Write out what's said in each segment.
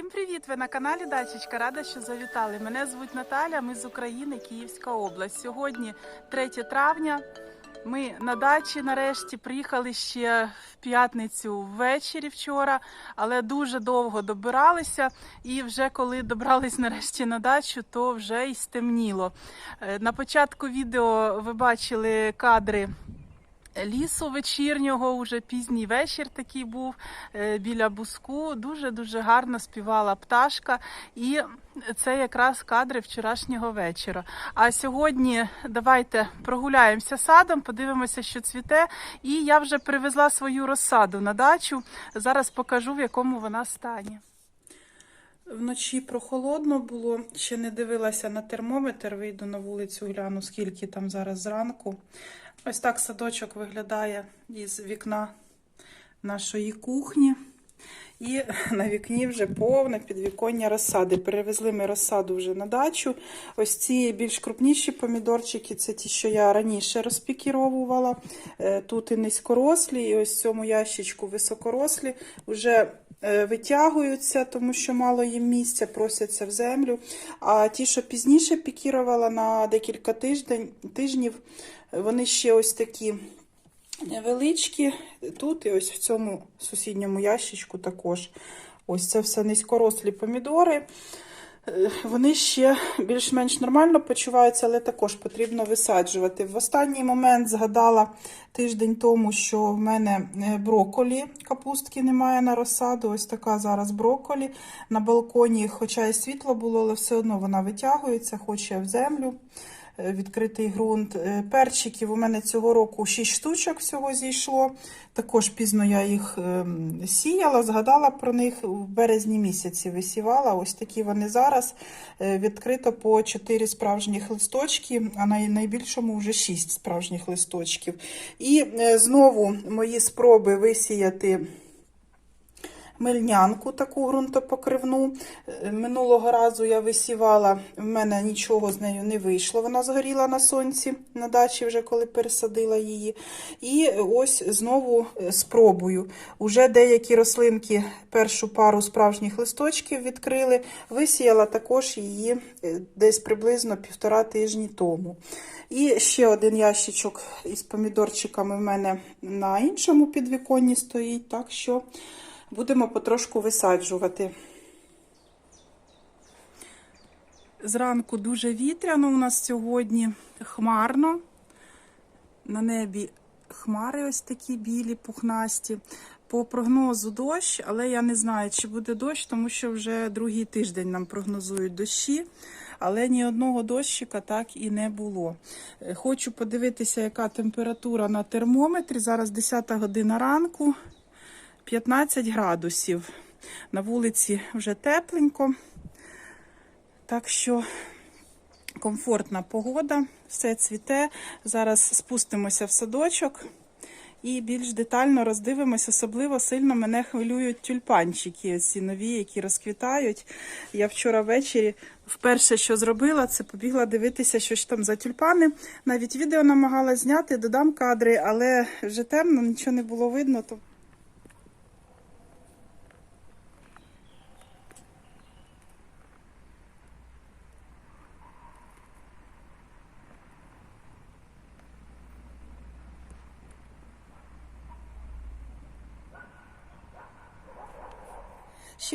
привіт! Ви на каналі Дачечка. Рада, що завітали. Мене звуть Наталя. Ми з України, Київська область. Сьогодні 3 травня. Ми на дачі нарешті приїхали ще в п'ятницю ввечері вчора, але дуже довго добиралися. І вже коли добрались нарешті на дачу, то вже й стемніло. Е, На початку відео ви бачили кадри лісу вечірнього, уже пізній вечір такий був е, біля буску. Дуже дуже гарно співала пташка, і це якраз кадри вчорашнього вечора. А сьогодні давайте прогуляємося садом, подивимося, що цвіте. І я вже привезла свою розсаду на дачу. Зараз покажу, в якому вона стані. Вночі прохолодно було, ще не дивилася на термометр, вийду на вулицю, гляну, скільки там зараз зранку. Ось так садочок виглядає із вікна нашої кухні. І на вікні вже повне підвіконня розсади. Перевезли ми розсаду вже на дачу. Ось ці більш крупніші помідорчики це ті, що я раніше розпікіровувала. Е, Тут і низькорослі, і ось цьому ящичку високорослі. Вже е, витягуються, тому що мало їм місця, просяться в землю. А ті, що пізніше пікірувала на декілька тиждень, тижнів, вони ще ось такі невеличкі. Тут і ось в цьому сусідньому ящичку також. Ось це все низькорослі помідори. Е, Вони ще більш-менш нормально почуваються, але також потрібно висаджувати. В останній момент згадала тиждень тому, що в мене е, броколі, капустки немає на розсаду. Ось така зараз броколі. На балконі, хоча і світло було, але все одно вона витягується, хоче в землю. Е, Відкритий ґрунт. Е, Перчиків у мене цього року 6 штучок всього зійшло. Також пізно я їх ем, сіяла, згадала про них в березні місяці висівала. Ось такі вони зараз. Е, Відкрито по 4 справжніх листочки, а на найбільшому вже 6 справжніх листочків. І знову мої спроби висіяти мельнянку, таку ґрунтопокривну. Е, Минулого разу я висівала, в мене нічого з нею не вийшло. Вона згоріла на сонці на дачі, вже коли пересадила її. І ось знову е, спробую. Уже деякі рослинки першу пару справжніх листочків відкрили. Висіяла також її е, десь приблизно півтора тижні тому. І ще один ящичок із помідорчиками в мене на іншому підвіконні стоїть. Так що будемо потрошку висаджувати. Зранку дуже вітряно у нас сьогодні, хмарно. На небі хмари ось такі білі, пухнасті. По прогнозу дощ, але я не знаю, чи буде дощ, тому що вже другий тиждень нам прогнозують дощі, але ні одного дощика так і не було. Е, Хочу подивитися, яка температура на термометрі. Зараз 10 година ранку. 15 градусів. На вулиці вже тепленько. Так що комфортна погода, все цвіте. Зараз спустимося в садочок і більш детально роздивимося. Особливо сильно мене хвилюють тюльпанчики, ці нові, які розквітають. Я вчора ввечері вперше, що зробила, це побігла дивитися, що ж там за тюльпани. Навіть відео намагалась зняти, додам кадри, але вже темно, нічого не було видно.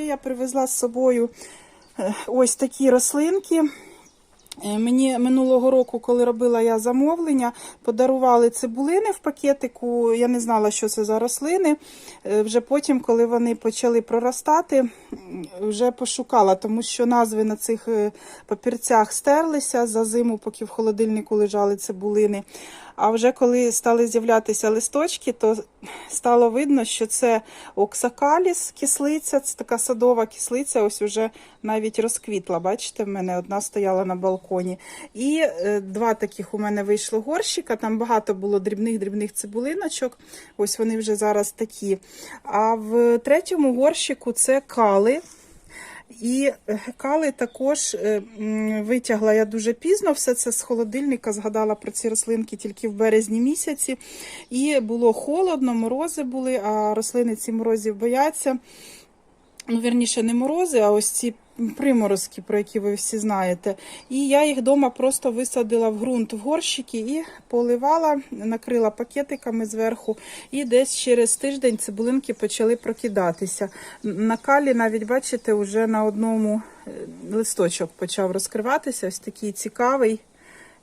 Я привезла з собою е, ось такі рослинки. Е, Мені минулого року, коли робила я замовлення, подарували цибулини в пакетику. Я не знала, що це за рослини. Е, Вже потім, коли вони почали проростати, вже пошукала, тому що назви на цих папірцях стерлися за зиму, поки в холодильнику лежали цибулини. А вже коли стали з'являтися листочки, то стало видно, що це оксакаліс, кислиця, це така садова кислиця, ось уже навіть розквітла. Бачите, в мене одна стояла на балконі. І е, два таких у мене вийшло горщика. Там багато було дрібних-дрібних цибулиночок. Ось вони вже зараз такі. А в третьому горщику це кали. І е, кали також е, витягла я дуже пізно все це з холодильника, згадала про ці рослинки тільки в березні місяці. І було холодно, морози були, а рослини ці морозів бояться. ну, вірніше, не морози, а ось ці приморозки, про які ви всі знаєте. І я їх вдома просто висадила в ґрунт в горщики і поливала, накрила пакетиками зверху. І десь через тиждень цибулинки почали прокидатися. На калі навіть, бачите, вже на одному е, листочок почав розкриватися, ось такий цікавий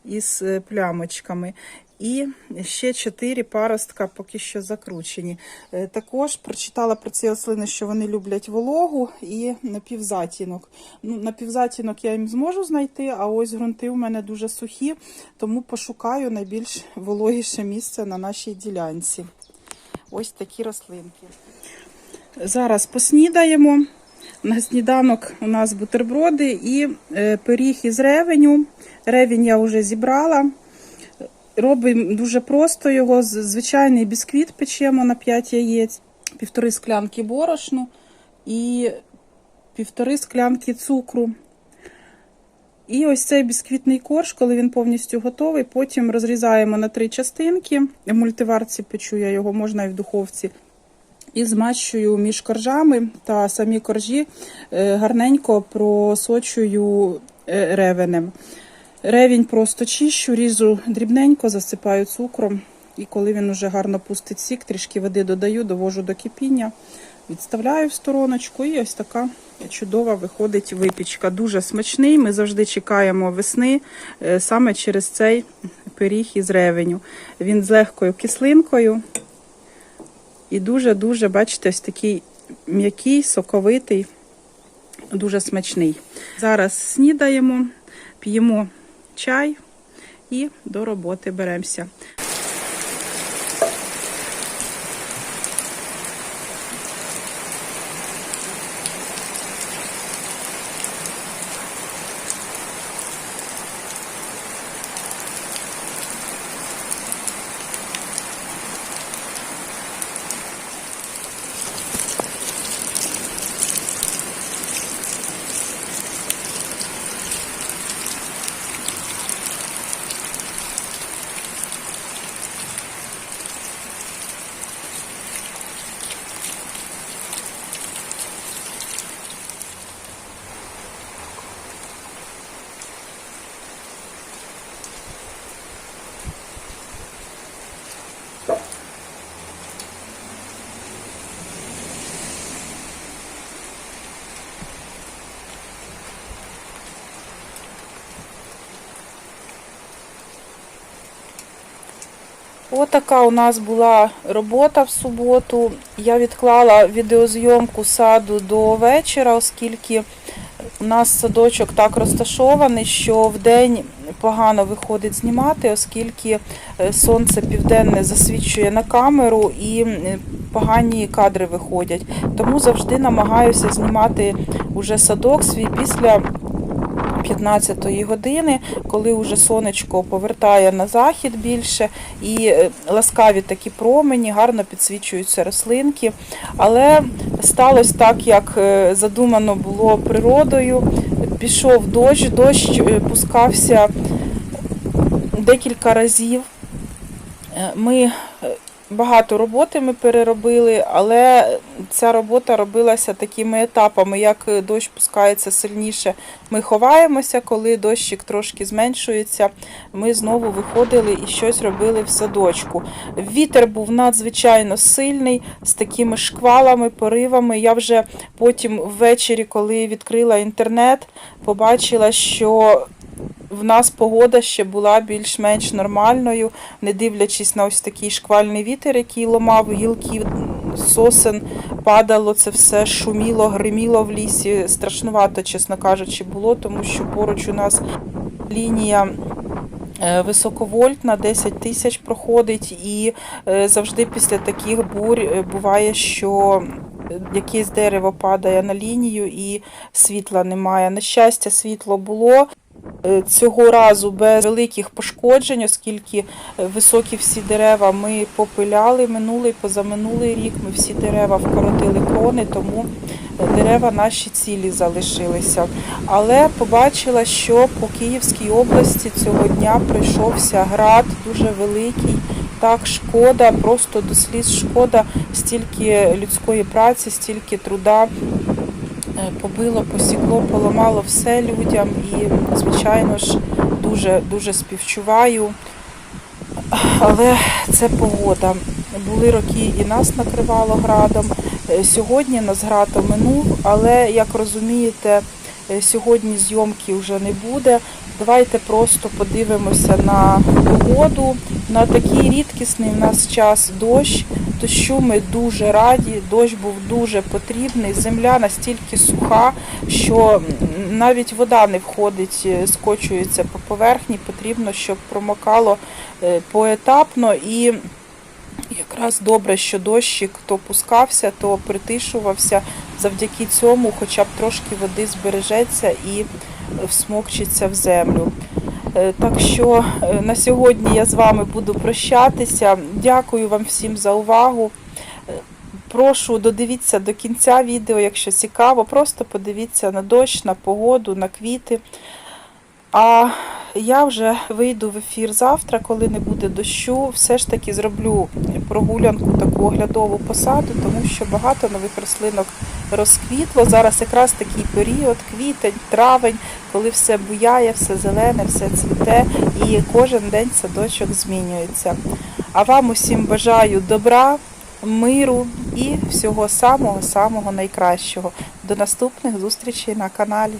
із е, плямочками. І ще чотири паростка поки що закручені. Е, Також прочитала про ці ослини, що вони люблять вологу і напівзатінок. Ну, напівзатінок я їм зможу знайти, а ось ґрунти у мене дуже сухі, тому пошукаю найбільш вологіше місце на нашій ділянці. Ось такі рослинки. Зараз поснідаємо. На сніданок у нас бутерброди і е, пиріг із ревеню. Ревінь я вже зібрала. Робимо дуже просто його. Звичайний бісквіт печемо на 5 яєць, півтори склянки борошну і півтори склянки цукру. І ось цей бісквітний корж, коли він повністю готовий, потім розрізаємо на три частинки. В мультиварці печу я його, можна і в духовці. І змащую між коржами та самі коржі е, гарненько просочую е, ревенем. Ревінь просто чищу, ріжу дрібненько, засипаю цукром. І коли він уже гарно пустить сік, трішки води додаю, довожу до кипіння, відставляю в стороночку. І ось така чудова виходить випічка. Дуже смачний. Ми завжди чекаємо весни е, саме через цей пиріг із ревеню. Він з легкою кислинкою. І дуже-дуже, бачите, ось такий м'який, соковитий, дуже смачний. Зараз снідаємо, п'ємо чай і до роботи беремося. Отака у нас була робота в суботу. Я відклала відеозйомку саду до вечора, оскільки у нас садочок так розташований, що в день погано виходить знімати, оскільки е, сонце південне засвічує на камеру і погані кадри виходять. Тому завжди намагаюся знімати уже садок свій після 15 години, коли вже сонечко повертає на захід більше, і е, ласкаві такі промені, гарно підсвічуються рослинки. Але сталося так, як е, задумано було природою. Пішов дощ, дощ е, пускався декілька разів. Ми багато роботи ми переробили, але ця робота робилася такими етапами. Як е, дощ пускається сильніше, ми ховаємося, коли дощик трошки зменшується, ми знову виходили і щось робили в садочку. Вітер був надзвичайно сильний, з такими шквалами, поривами. Я вже потім ввечері, коли відкрила інтернет, побачила, що в нас погода ще була більш-менш нормальною, не дивлячись на ось такий шквальний вітер, який ломав гілки сосен, падало це все, шуміло, гриміло в лісі. Страшнувато, чесно кажучи, було, тому що поруч у нас лінія. е, Високовольтна 10 тисяч проходить, і е, завжди після таких бурь е, буває, що якесь дерево падає на лінію і світла немає. На щастя, світло було. Е, Цього разу без великих пошкоджень, оскільки е, високі всі дерева ми попиляли минулий, позаминулий рік. Ми всі дерева вкоротили крони, тому е, дерева наші цілі залишилися. Але побачила, що по Київській області цього дня пройшовся град дуже великий. Так, шкода, просто до сліз шкода, стільки людської праці, стільки труда Побило, посікло, поламало все людям і, звичайно ж, дуже дуже співчуваю. Але це погода. Були роки і нас накривало градом. Е, Сьогодні нас град минув, але як розумієте, е, сьогодні зйомки вже не буде. Давайте просто подивимося на погоду. На такий рідкісний в нас час дощ. Дощу ми дуже раді. Дощ був дуже потрібний. Земля настільки суха, що навіть вода не входить, е, скочується по поверхні. Потрібно, щоб промокало е, поетапно і. Якраз добре, що дощик то пускався, то притишувався. Завдяки цьому хоча б трошки води збережеться і всмокчиться в землю. Е, Так що е, на сьогодні я з вами буду прощатися. Дякую вам всім за увагу. Е, Прошу додивіться до кінця відео, якщо цікаво. Просто подивіться на дощ, на погоду, на квіти. А я вже вийду в ефір завтра, коли не буде дощу. Все ж таки зроблю прогулянку таку оглядову посаду, тому що багато нових рослинок розквітло. Зараз якраз такий період, квітень, травень, коли все буяє, все зелене, все цвіте, і кожен день садочок змінюється. А вам усім бажаю добра, миру і всього самого-самого найкращого. До наступних зустрічей на каналі.